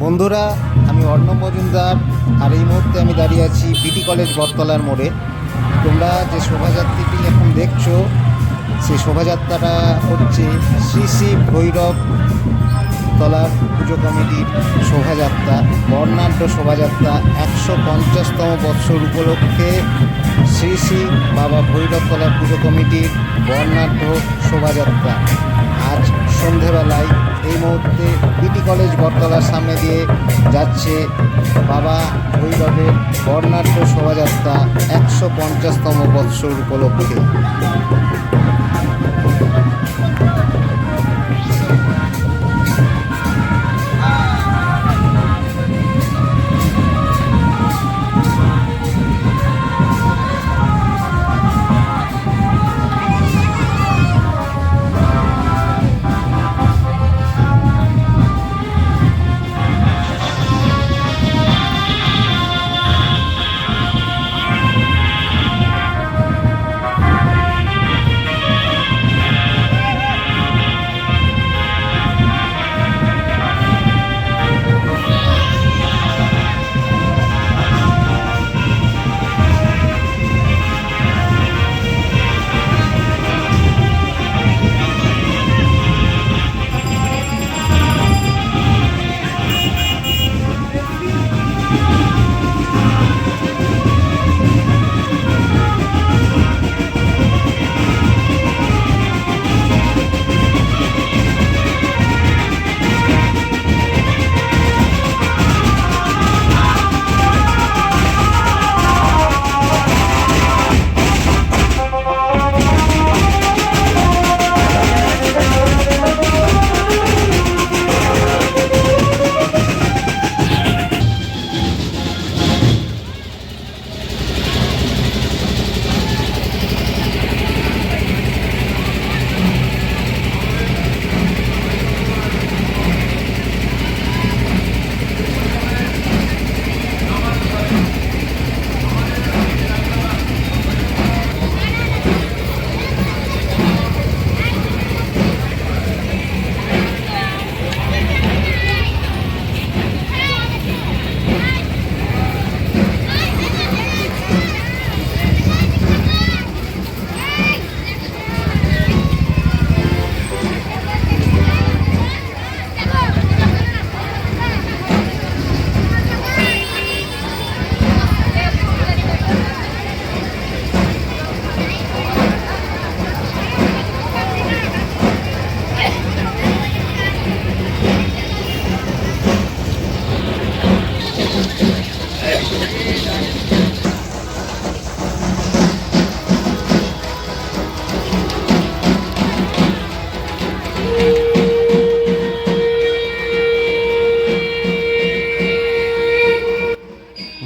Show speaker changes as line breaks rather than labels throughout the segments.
বন্ধুরা, আমি অর্ণব মজুমদার, আর এই মুহূর্তে আমি দাঁড়িয়ে আছি বিটি কলেজ বটতলার মোড়ে। তোমরা যে শোভাযাত্রাটি এখন দেখছ, সেই শোভাযাত্রাটা হচ্ছে শ্রী শ্রী ভৈরব তলার পুজো কমিটির শোভাযাত্রা, বর্ণাঢ্য শোভাযাত্রা একশো পঞ্চাশতম বৎসর উপলক্ষে শ্রী শ্রী বাবা ভৈরবতলা পুজো কমিটির বর্ণাঢ্য শোভাযাত্রা। আজ সন্ধেবেলায় এই মুহূর্তে বিটি কলেজ বটতলার সামনে দিয়ে যাচ্ছে বাবা ভৈরবের বর্ণাঢ্য শোভাযাত্রা একশো পঞ্চাশতম বৎসর উপলক্ষে।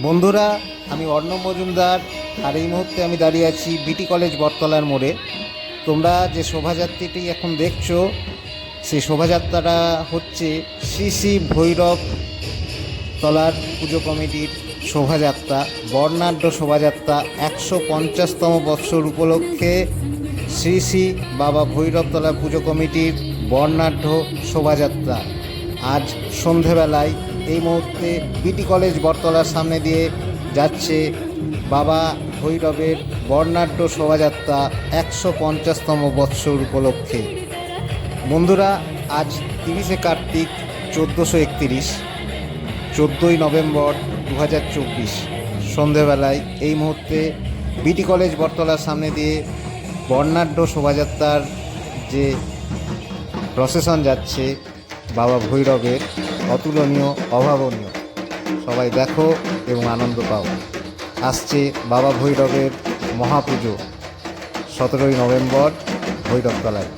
বন্ধুরা, আমি অর্ণব মজুমদার আর এই মুহূর্তে আমি দাঁড়িয়ে আছি বিটি কলেজ বটতলার মোড়ে। তোমরা যে শোভাযাত্রাটি এখন দেখছ, সেই শোভাযাত্রাটা হচ্ছে শ্রী শ্রী ভৈরব তলার পুজো কমিটির শোভাযাত্রা, বর্ণাঢ্য শোভাযাত্রা একশো পঞ্চাশতম বৎসর উপলক্ষে শ্রী শ্রী বাবা ভৈরবতলা পুজো কমিটির বর্ণাঢ্য শোভাযাত্রা। আজ সন্ধেবেলায় এই মুহূর্তে বিটি কলেজ বটতলার সামনে দিয়ে যাচ্ছে বাবা ভৈরবের বর্ণাঢ্য শোভাযাত্রা একশো পঞ্চাশতম বৎসর উপলক্ষে। বন্ধুরা, আজ তিরিশে কার্তিক চোদ্দোশো একত্রিশ, চোদ্দোই নভেম্বর দু হাজার চব্বিশ। সন্ধেবেলায় এই মুহূর্তে বিটি কলেজ বটতলার সামনে দিয়ে বর্ণাঢ্য শোভাযাত্রার যে প্রসেশন যাচ্ছে বাবা ভৈরবের অতুলনীয় অভাবনীয়। সবাই দেখো এবং আনন্দ পাও। আসছে বাবা ভৈরবের মহাপুজো সতেরোই নভেম্বর ভৈরবতলায়